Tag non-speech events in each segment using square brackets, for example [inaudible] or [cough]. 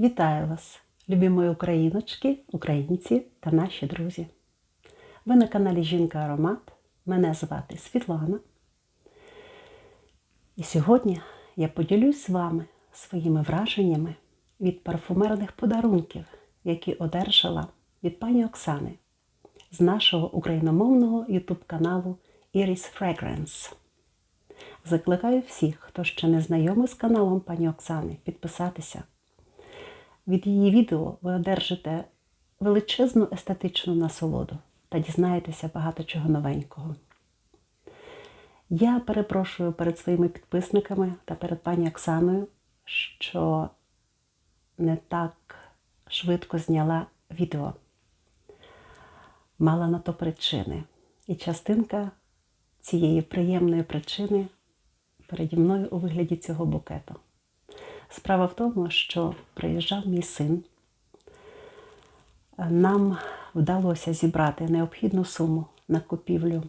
Вітаю вас, любі мої україночки, українці та наші друзі. Ви на каналі Жінка Аромат. Мене звати Світлана. І сьогодні я поділюсь з вами своїми враженнями від парфумерних подарунків, які одержала від пані Оксани з нашого україномовного ютуб каналу Iris Fragrance. Закликаю всіх, хто ще не знайомий з каналом пані Оксани, підписатися. Від її відео ви одержите величезну естетичну насолоду та дізнаєтеся багато чого новенького. Я перепрошую перед своїми підписниками та перед пані Оксаною, що не так швидко зняла відео. Мала на то причини. І частинка цієї приємної причини переді мною у вигляді цього букету. Справа в тому, що приїжджав мій син. Нам вдалося зібрати необхідну суму на купівлю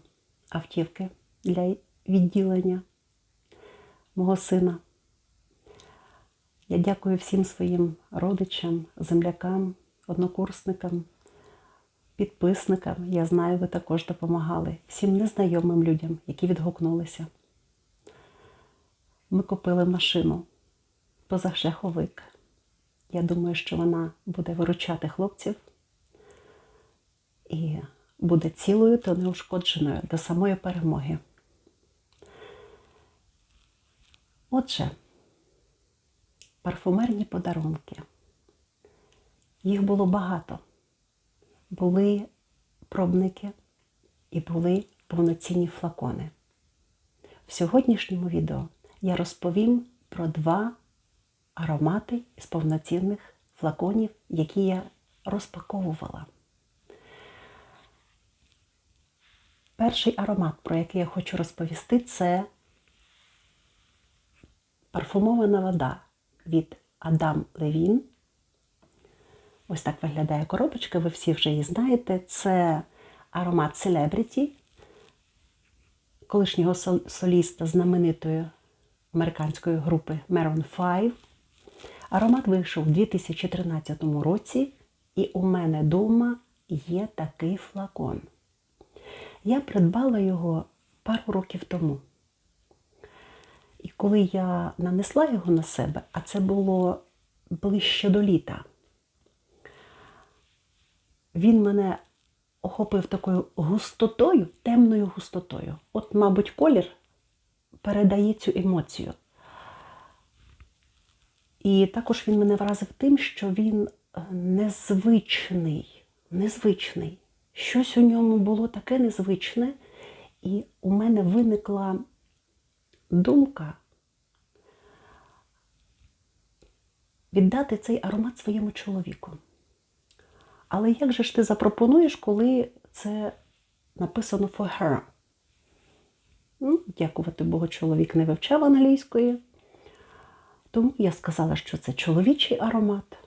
автівки для відділення мого сина. Я дякую всім своїм родичам, землякам, однокурсникам, підписникам. Я знаю, ви також допомагали, всім незнайомим людям, які відгукнулися. Ми купили машину позашляховик. Я думаю, що вона буде виручати хлопців і буде цілою та неушкодженою до самої перемоги. Отже, парфумерні подарунки. Їх було багато. Були пробники і були повноцінні флакони. В сьогоднішньому відео я розповім про два аромати з повноцінних флаконів, які я розпаковувала. Перший аромат, про який я хочу розповісти, це парфумована вода від Адам Левін. Ось так виглядає коробочка, ви всі вже її знаєте. Це аромат Celebrity, колишнього соліста знаменитої американської групи Maroon 5. Аромат вийшов у 2013 році, і у мене вдома є такий флакон. Я придбала його пару років тому. І коли я нанесла його на себе, а це було ближче до літа, він мене охопив такою густотою, темною густотою. От, мабуть, колір передає цю емоцію. І також він мене вразив тим, що він е, незвичний, незвичний. Щось у ньому було таке незвичне, і у мене виникла думка віддати цей аромат своєму чоловіку. Але як же ж ти запропонуєш, коли це написано for her? Ну, Дякувати Богу, чоловік не вивчав англійської. Тому я сказала, що це чоловічий аромат,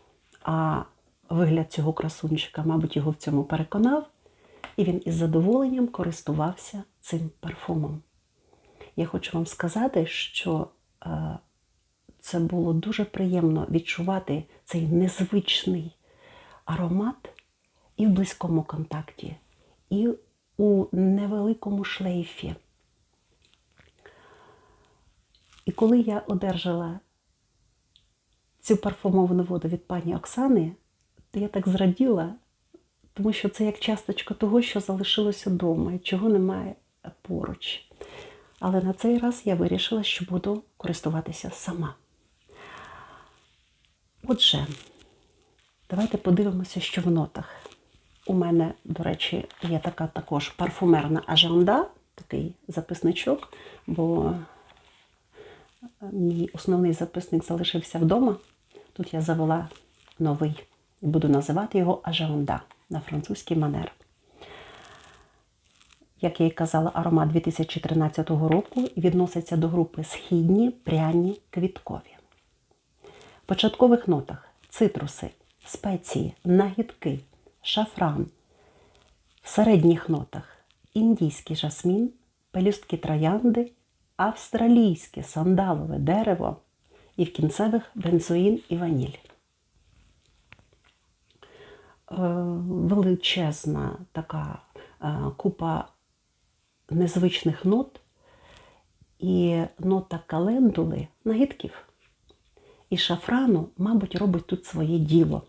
а вигляд цього красунчика, мабуть, його в цьому переконав, і він із задоволенням користувався цим парфумом. Я хочу вам сказати, що е, це було дуже приємно відчувати цей незвичний аромат і в близькому контакті, і у невеликому шлейфі. І коли я одержала цю парфумовану воду від пані Оксани, то я так зраділа, тому що це як часточка того, що залишилося вдома і чого немає поруч. Але на цей раз я вирішила, що буду користуватися сама. Отже, давайте подивимося, що в нотах. У мене, до речі, є така також парфумерна ажанда, такий записничок, бо мій основний записник залишився вдома. Тут я завела новий і буду називати його ажанда на французький манер. Як я і казала, аромат 2013 року відноситься до групи східні, пряні, квіткові. В початкових нотах цитруси, спеції, нагідки, шафран. В середніх нотах індійський жасмін, пелюстки троянди, австралійське сандалове дерево і в кінцевих бензоїн і ваніль. величезна така е, купа незвичних нот і нота календули нагідків. І шафрану, мабуть, робить тут своє діло.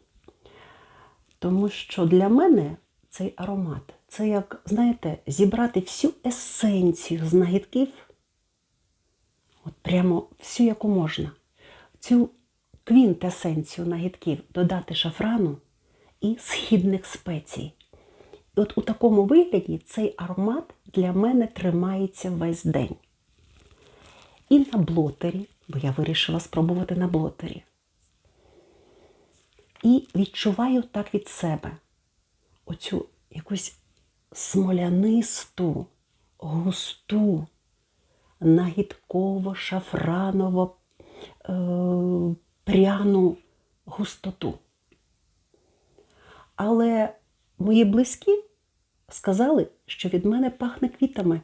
Тому що для мене цей аромат це як, знаєте, зібрати всю есенцію з нагідків, от прямо всю, яку можна, цю квінтесенцію нагідків додати шафрану і східних спецій. І от у такому вигляді цей аромат для мене тримається весь день. І на блотері, бо я вирішила спробувати на блотері. І відчуваю так від себе оцю якусь смолянисту, густу, нагідково шафраново пряну густоту. Але мої близькі сказали, що від мене пахне квітами.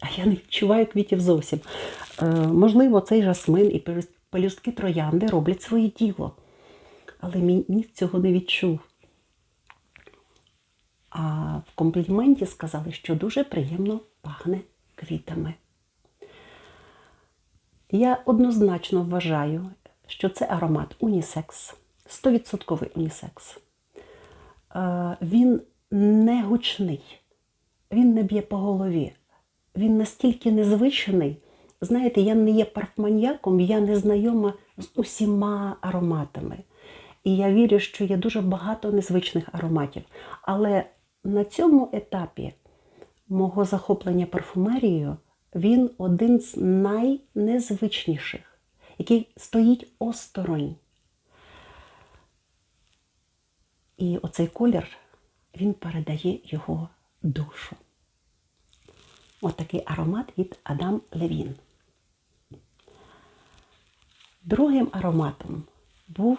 А я не відчуваю квітів зовсім. Е, можливо, цей жасмин і пелюстки троянди роблять своє діло. Але мій ніс цього не відчув. А в компліменті сказали, що дуже приємно пахне квітами. Я однозначно вважаю, що це аромат унісекс, 100% унісекс. Е, Він не гучний, він не б'є по голові. Він настільки незвичний. Знаєте, я не є парфманьяком, я не знайома з усіма ароматами. І я вірю, що є дуже багато незвичних ароматів. Але на цьому етапі мого захоплення парфумерією він один з найнезвичніших, який стоїть осторонь. І оцей колір він передає його душу. Отакий аромат від Адам Левін. Другим ароматом був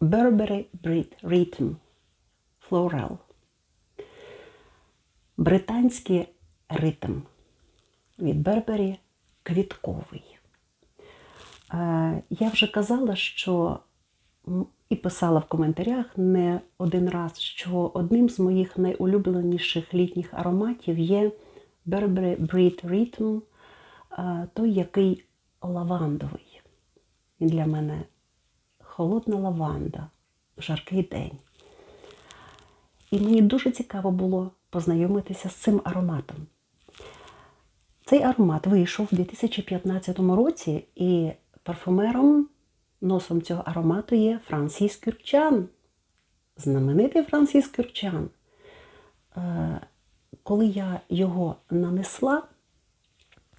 Burberry Brit Rhythm Floral. Британський ритм від Burberry квітковий. Е, Я вже казала, що і писала в коментарях не один раз, що одним з моїх найулюбленіших літніх ароматів є Burberry Brit Rhythm, е, той, який лавандовий. Він для мене холодна лаванда, жаркий день. І мені дуже цікаво було познайомитися з цим ароматом. Цей аромат вийшов у 2015 році, і парфумером носом цього аромату є Франсіс Кюрчан. Знаменитий Франсіс Кюрчан. Е, коли я його нанесла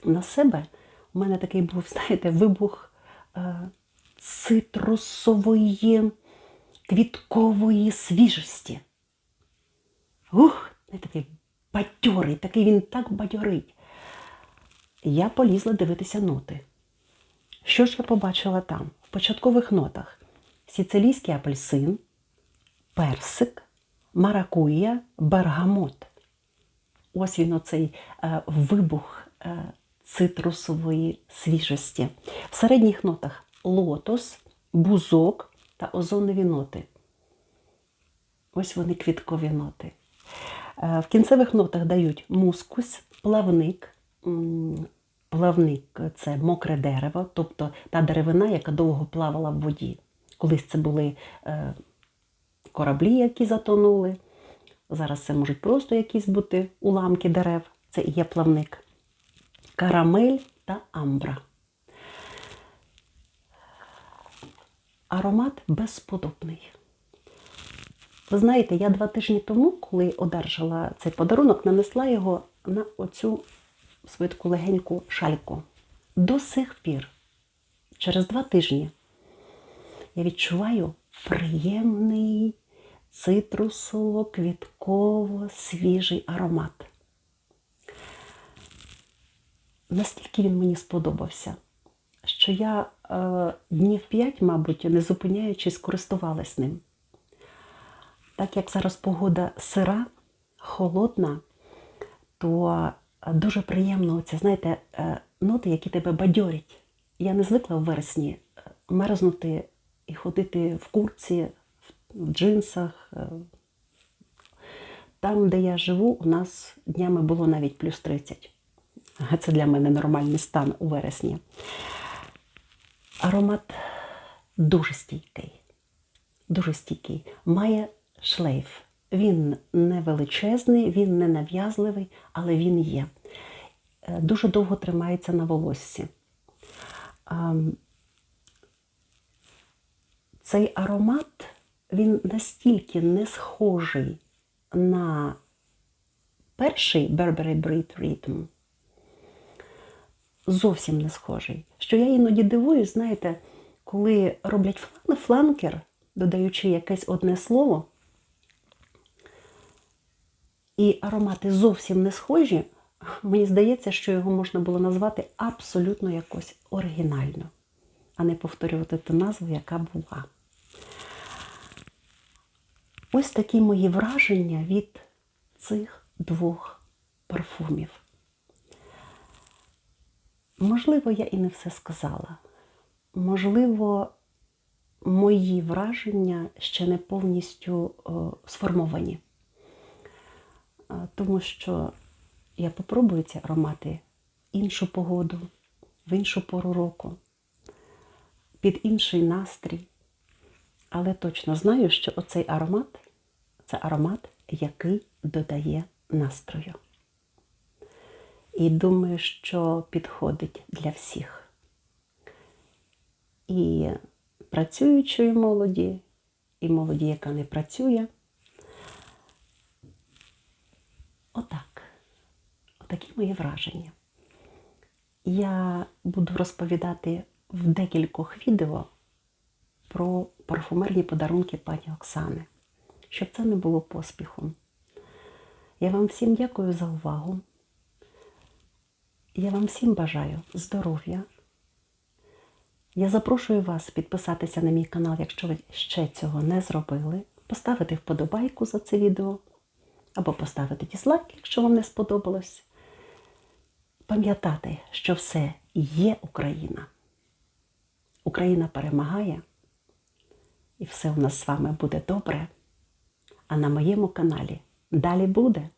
на себе, у мене такий був, [laughs] знаєте, вибух е, цитрусової, квіткової свіжості. Ух, не такий бадьорий, такий він так бадьорить. Я полізла дивитися ноти. Що ж я побачила там? В початкових нотах сіцилійський апельсин, персик, маракуя, бергамот. Ось він оцей е, вибух е, цитрусової свіжості. В середніх нотах лотос, бузок та озонові ноти. Ось вони квіткові ноти. Е, в кінцевих нотах дають мускус, плавник. Плавник це мокре дерево, тобто та деревина, яка довго плавала в воді. Колись це були е, кораблі, які затонули. Зараз це можуть просто якісь бути уламки дерев. Це і є плавник. Карамель та амбра. Аромат безподобний. Ви знаєте, я два тижні тому, коли одержала цей подарунок, нанесла його на оцю свою легеньку шальку. До сих пір, через два тижні, я відчуваю приємний цитрусово-квітково свіжий аромат. Настільки він мені сподобався, що я е, днів п'ять, мабуть, не зупиняючись, користувалась ним. Так як зараз погода сира, холодна, то дуже приємно це, знаєте, е, ноти, які тебе бадьорять. Я не звикла в вересні е, мерзнути і ходити в курці, в джинсах. е, Там, де я живу, у нас днями було навіть плюс 30. А Це для мене нормальний стан у вересні. Аромат дуже стійкий. Дуже стійкий. Має шлейф. Він не величезний, він не нав'язливий, але він є. Е, Дуже довго тримається на волоссі. Цей аромат він настільки не схожий на перший Burberry Breed Rhythm, зовсім не схожий. Що я іноді дивуюсь, знаєте, коли роблять фланкер, додаючи якесь одне слово, і аромати зовсім не схожі, мені здається, що його можна було назвати абсолютно якось оригінально, а не повторювати ту назву, яка була. Ось такі мої враження від цих двох парфумів. Можливо, я і не все сказала. Можливо, мої враження ще не повністю о, сформовані. Тому що я попробую ці аромати в іншу погоду, в іншу пору року, під інший настрій. Але точно знаю, що оцей аромат це аромат, який додає настрою. І думаю, що підходить для всіх. І працюючої молоді, і молоді, яка не працює. Отак. Отакі мої враження. Я буду розповідати в декількох відео про парфумерні подарунки пані Оксани, щоб це не було поспіхом. Я вам всім дякую за увагу. Я вам всім бажаю здоров'я. Я запрошую вас підписатися на мій канал, якщо ви ще цього не зробили, поставити вподобайку за це відео, або поставити дізлайк, якщо вам не сподобалось. Пам'ятати, що все є Україна. Україна перемагає, і все у нас з вами буде добре. А на моєму каналі далі буде.